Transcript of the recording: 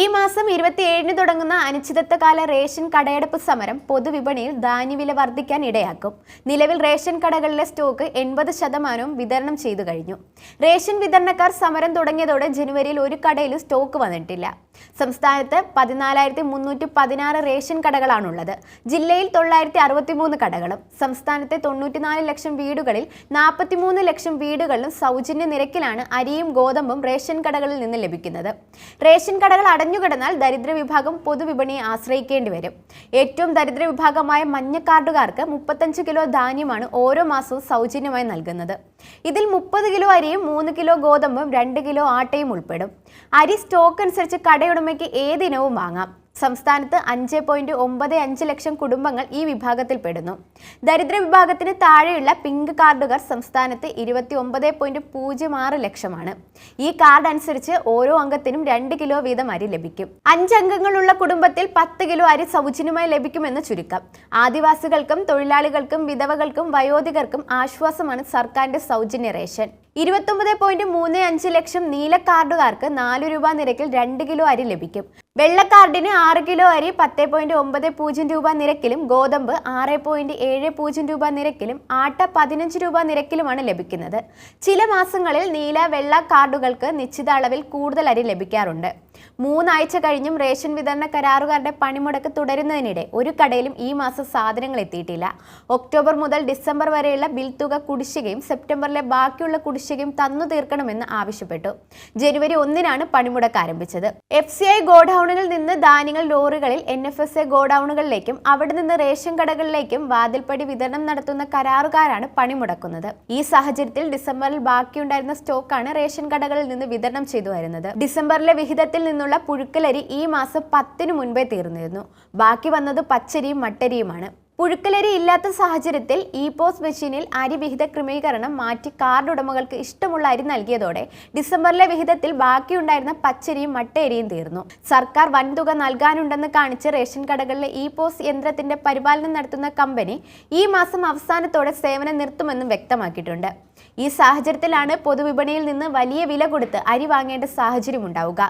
ഈ മാസം ഇരുപത്തിയേഴിന് തുടങ്ങുന്ന അനിശ്ചിതത്വകാല റേഷൻ കടയടപ്പ് സമരം പൊതുവിപണിയിൽ ധാന്യവില വർദ്ധിക്കാൻ ഇടയാക്കും. നിലവിൽ റേഷൻ കടകളിലെ സ്റ്റോക്ക് എൺപത് ശതമാനവും വിതരണം ചെയ്തു കഴിഞ്ഞു. റേഷൻ വിതരണക്കാർ സമരം തുടങ്ങിയതോടെ ജനുവരിയിൽ ഒരു കടയിലും സ്റ്റോക്ക് വന്നിട്ടില്ല. സംസ്ഥാനത്ത് പതിനാലായിരത്തി മുന്നൂറ്റി പതിനാറ് റേഷൻ കടകളാണുള്ളത്. ജില്ലയിൽ തൊള്ളായിരത്തി അറുപത്തിമൂന്ന് കടകളും സംസ്ഥാനത്തെ തൊണ്ണൂറ്റിനാല് ലക്ഷം വീടുകളിൽ നാൽപ്പത്തിമൂന്ന് ലക്ഷം വീടുകളിലും സൗജന്യ നിരക്കിലാണ് അരിയും ഗോതമ്പും റേഷൻ കടകളിൽ നിന്ന് ലഭിക്കുന്നത്. റേഷൻ കടകൾ അടഞ്ഞുകിടന്നാൽ ദരിദ്ര വിഭാഗം പൊതുവിപണിയെ ആശ്രയിക്കേണ്ടി വരും. ഏറ്റവും ദരിദ്ര വിഭാഗമായ മഞ്ഞക്കാർഡുകാർക്ക് മുപ്പത്തഞ്ച് കിലോ ധാന്യമാണ് ഓരോ മാസവും സൗജന്യമായി നൽകുന്നത്. ഇതിൽ മുപ്പത് കിലോ അരിയും മൂന്ന് കിലോ ഗോതമ്പും രണ്ട് കിലോ ആട്ടയും ഉൾപ്പെടും. അരി സ്റ്റോക്ക് അനുസരിച്ച് കടയുടമയ്ക്ക് ഏതിനവും വാങ്ങാം. സംസ്ഥാനത്ത് അഞ്ച് പോയിന്റ് ഒമ്പത് അഞ്ച് ലക്ഷം കുടുംബങ്ങൾ ഈ വിഭാഗത്തിൽപ്പെടുന്നു. ദരിദ്ര വിഭാഗത്തിന് താഴെയുള്ള പിങ്ക് കാർഡുകാർ സംസ്ഥാനത്ത് ഇരുപത്തി ഒമ്പത് പോയിന്റ് പൂജ്യം ആറ് ലക്ഷമാണ്. ഈ കാർഡ് അനുസരിച്ച് ഓരോ അംഗത്തിനും രണ്ട് കിലോ വീതം അരി ലഭിക്കും. അഞ്ച് അംഗങ്ങളുള്ള കുടുംബത്തിൽ പത്ത് കിലോ അരി സൗജന്യമായി ലഭിക്കുമെന്ന് ചുരുക്കം. ആദിവാസികൾക്കും തൊഴിലാളികൾക്കും വിധവകൾക്കും വയോധികർക്കും ആശ്വാസമാണ് സർക്കാരിന്റെ സൗജന്യ റേഷൻ. ഇരുപത്തൊമ്പത് പോയിന്റ് മൂന്ന് അഞ്ച് ലക്ഷം നീല കാർഡുകാർക്ക് നാല് രൂപ നിരക്കിൽ രണ്ട് കിലോ അരി ലഭിക്കും. വെള്ളക്കാർഡിന് ആറ് കിലോ അരി പത്ത് പോയിന്റ് ഒമ്പത് പൂജ്യം രൂപ നിരക്കിലും ഗോതമ്പ് ആറ് പോയിന്റ് ഏഴ് പൂജ്യം രൂപ നിരക്കിലും ആട്ട പതിനഞ്ച് രൂപ നിരക്കിലുമാണ് ലഭിക്കുന്നത്. ചില മാസങ്ങളിൽ നീല വെള്ള കാർഡുകൾക്ക് നിശ്ചിത അളവിൽ കൂടുതൽ അരി ലഭിക്കാറുണ്ട്. മൂന്നാഴ്ച കഴിഞ്ഞും റേഷൻ വിതരണ കരാറുകാരുടെ പണിമുടക്ക് തുടരുന്നതിനിടെ ഒരു കടയിലും ഈ മാസം സാധനങ്ങൾ എത്തിയിട്ടില്ല. ഒക്ടോബർ മുതൽ ഡിസംബർ വരെയുള്ള ബിൽ തുക കുടിശ്ശികയും സെപ്റ്റംബറിലെ ബാക്കിയുള്ള കുടിശ്ശികയും തന്നു തീർക്കണമെന്ന് ആവശ്യപ്പെട്ടു. ജനുവരി ഒന്നിനാണ് പണിമുടക്ക് ആരംഭിച്ചത്. എഫ് സി ഐ ഗോഡൌണുകളിൽ നിന്ന് ധാന്യങ്ങൾ ലോറികളിൽ എൻ എഫ് എസ് എ ഗോഡൌണുകളിലേക്കും അവിടെ നിന്ന് റേഷൻ കടകളിലേക്കും വാതിൽപ്പടി വിതരണം നടത്തുന്ന കരാറുകാരാണ് പണിമുടക്കുന്നത്. ഈ സാഹചര്യത്തിൽ ഡിസംബറിൽ ബാക്കിയുണ്ടായിരുന്ന സ്റ്റോക്കാണ് റേഷൻ കടകളിൽ നിന്ന് വിതരണം ചെയ്തു വരുന്നത്. ഡിസംബറിലെ വിഹിതത്തിൽ നിന്നുള്ള പുഴുക്കലരി ഈ മാസം പത്തിനു മുൻപേ തീർന്നിരുന്നു. ബാക്കി വന്നത് പച്ചരിയും മട്ടരിയുമാണ്. പുഴുക്കലരി ഇല്ലാത്ത സാഹചര്യത്തിൽ ഇ പോസ് മെഷീനിൽ അരി വിഹിത ക്രമീകരണം മാറ്റി കാർഡ് ഉടമകൾക്ക് ഇഷ്ടമുള്ള അരി നൽകിയതോടെ ഡിസംബറിലെ വിഹിതത്തിൽ ബാക്കിയുണ്ടായിരുന്ന പച്ചരിയും മട്ടയരിയും തീർന്നു. സർക്കാർ വൻതുക നൽകാനുണ്ടെന്ന് കാണിച്ച് റേഷൻ കടകളിലെ ഇ പോസ് യന്ത്രത്തിന്റെ പരിപാലനം നടത്തുന്ന കമ്പനി ഈ മാസം അവസാനത്തോടെ സേവനം നിർത്തുമെന്നും വ്യക്തമാക്കിയിട്ടുണ്ട്. ഈ സാഹചര്യത്തിലാണ് പൊതുവിപണിയിൽ നിന്ന് വലിയ വില കൊടുത്ത് അരി വാങ്ങേണ്ട സാഹചര്യം ഉണ്ടാവുക